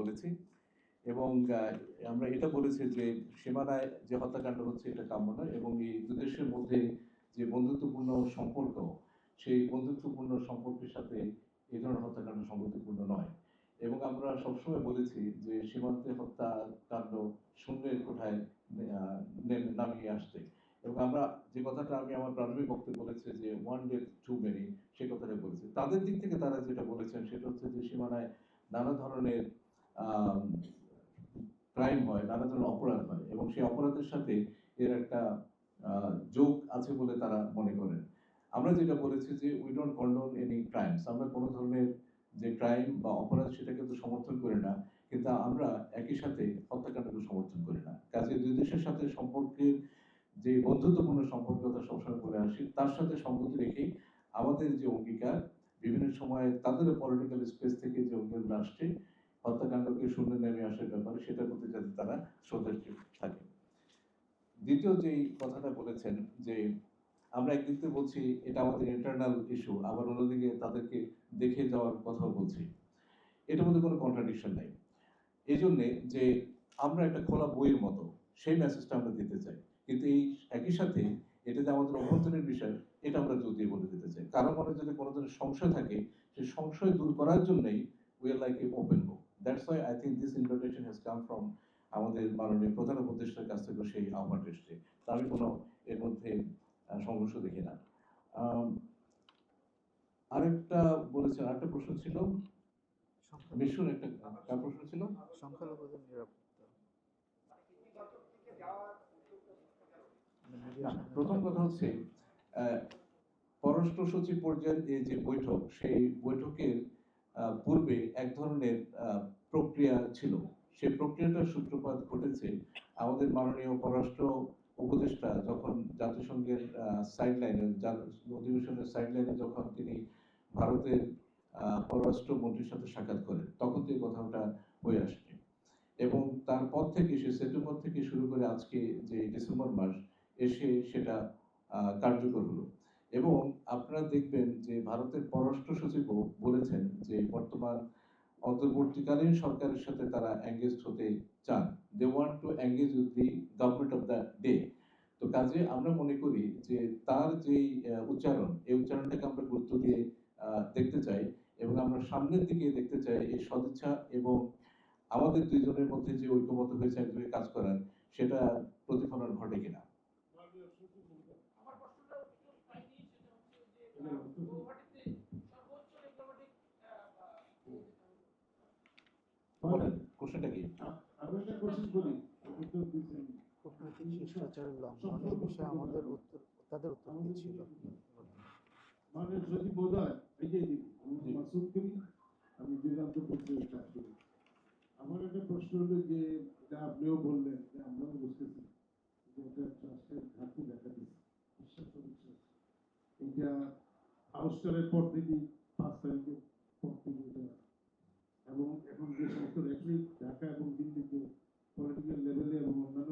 বলেছি। এবং আমরা এটা বলেছি যে সীমানায় যে হত্যাকাণ্ড হচ্ছে এটা কাম্য নয় এবং এই দু দেশের মধ্যে যে বন্ধুত্বপূর্ণ সম্পর্ক, সেই বন্ধুত্বপূর্ণ সম্পর্কের সাথে এই ধরনের হত্যাকাণ্ড সম্পর্কপূর্ণ নয়। এবং আমরা সবসময় বলেছি যে সীমান্তে হত্যাকাণ্ড শূন্যের কোঠায় নামিয়ে আসতে। এবং আমরা যে কথাটা আমি আমার প্রাথমিক বক্তব্য বলেছি যে ওয়ান ডে টু মেনি সে কথাটা বলেছি। তাদের দিক থেকে তারা যেটা বলেছেন সেটা হচ্ছে যে সীমানায় নানা ধরনের ক্রাইম হয়, নানা ধরনের অপরাধ হয় এবং সেই অপরাধের সাথে এর একটা যোগ আছে বলে তারা মনে করেন। আমরা যেটা বলেছি যে we don't condone any crimes আমরা কোনো ধরনের যে ক্রাইম বা অপরাধ সেটাকে তো সমর্থন করি না, কিন্তু আমরা একই সাথে হত্যাকাণ্ডকে সমর্থন করি না। কাজে দুই দেশের সাথে সম্পর্কের যে বন্ধুত্বপূর্ণ সম্পর্ক কথা সবসময় বলে আসি, তার সাথে সঙ্গতি রেখেই আমাদের যে অঙ্গীকার, বিভিন্ন সময় তাদের পলিটিক্যাল স্পেস থেকে যে অঙ্গীকার আসছে হত্যাকাণ্ডকে শূন্য নেমে আসার ব্যাপারে সেটার প্রতি যাতে তারা সচেতন থাকে। দ্বিতীয় যেই কথাটা বলেছেন যে আমরা একদিক থেকে বলছি, এটা আমাদের ইন্টারনাল ইস্যু আবার অন্যদিকে তাদেরকে দেখে যাওয়ার কথা বলছি। এটার মধ্যে কোনো কন্ট্রাডিকশন নাই। এই জন্যে যে আমরা একটা খোলা বইয়ের মতো, সেই মেসেজটা আমরা দিতে চাই। কিন্তু এই একই সাথে এটা যে আমাদের অভ্যন্তরীণ বিষয়, এটা আমরা দিয়ে বলে দিতে চাই। কারও মনে যদি কোনো ধরনের সংশয় থাকে, সেই সংশয় দূর করার জন্যই we are like a open book that's why I think this invitation has come from আমাদের মাননীয় প্রধান উপদেষ্টার কাছ থেকে সেই আহ্বানটা এসছে। আমি কোনো এর মধ্যে সংঘর্ষ দেখি না। আরেকটা বলেছেন আরেকটা প্রশ্ন ছিল? বিশুর একটা কার প্রশ্ন ছিল? সংখ্যালঘুদের নিরাপত্তা। প্রথম কথা হচ্ছে পররাষ্ট্র সচিব পর্যায়ের এই যে বৈঠক সেই বৈঠকের পূর্বে এক ধরনের প্রক্রিয়া ছিল। সেই প্রক্রিয়াটার সূত্রপাত ঘটেছে আমাদের মাননীয় পররাষ্ট্র উপদেষ্টা যখন জাতিসংঘের সাইড লাইনে অধিবেশনের সাইড লাইনে যখন তিনি ভারতের পররাষ্ট্র মন্ত্রীর সাথে সাক্ষাৎ করেন, তখন থেকে কথাটা হয়ে আসছে। এবং তারপর থেকে, সে সেপ্টেম্বর থেকে শুরু করে আজকে যে ডিসেম্বর মাস, এসে সেটা কার্যকর হলো। এবং আপনারা দেখবেন যে ভারতের পররাষ্ট্র সচিবও বলেছেন যে বর্তমান অন্তর্বর্তীকালীন সরকারের সাথে তারা এঙ্গেজ হতে চান। They want to engage with the government of the day তো কাজে আমরা মনে করি যে তার যেই আহ, উচ্চারণ এই উচ্চারণটাকে আমরা গুরুত্ব দিয়ে দেখতে চাই এবং আমরা সামনের দিকে দেখতে চাই এই সদিচ্ছা এবং আমাদের দুইজনের মধ্যে যে ঐক্যবদ্ধ হয়েছে একযোগে কাজ করার সেটা প্রতিফলন ঘটে কিনা আমার প্রশ্নটা একটু পাইনি সেটা হচ্ছে যে আহ, গৌহাটিতে সর্বোচ্চ ডিপ্লোম্যাটিক বলেন কোশ্চেনটা কি? আমি একটা কোশ্চেন করি। কূটনৈতিক শিষ্টাচারের লঙ্ঘন এই বিষয়ে আমাদের উত্তর তাদের উত্তর কি ছিল? মানে যদি বোধ হয় আমি মাসুদ করি আমি বেদান্ত পত্রিকা কাজ করি। আমার একটা প্রশ্ন হলো যে এটা আপনিও বললেন যে আমরাও বুঝতেছি যে এটা ট্রাস্টের ঘাটতি দেখা দিচ্ছে বিশ্বাস এটা আউস্টারের পর থেকে পাঁচ তারিখের পর থেকে এটা। এবং এখন যে সমস্ত রেফারি ঢাকা এবং দিল্লিতে পলিটিক্যাল লেভেলে এবং অন্যান্য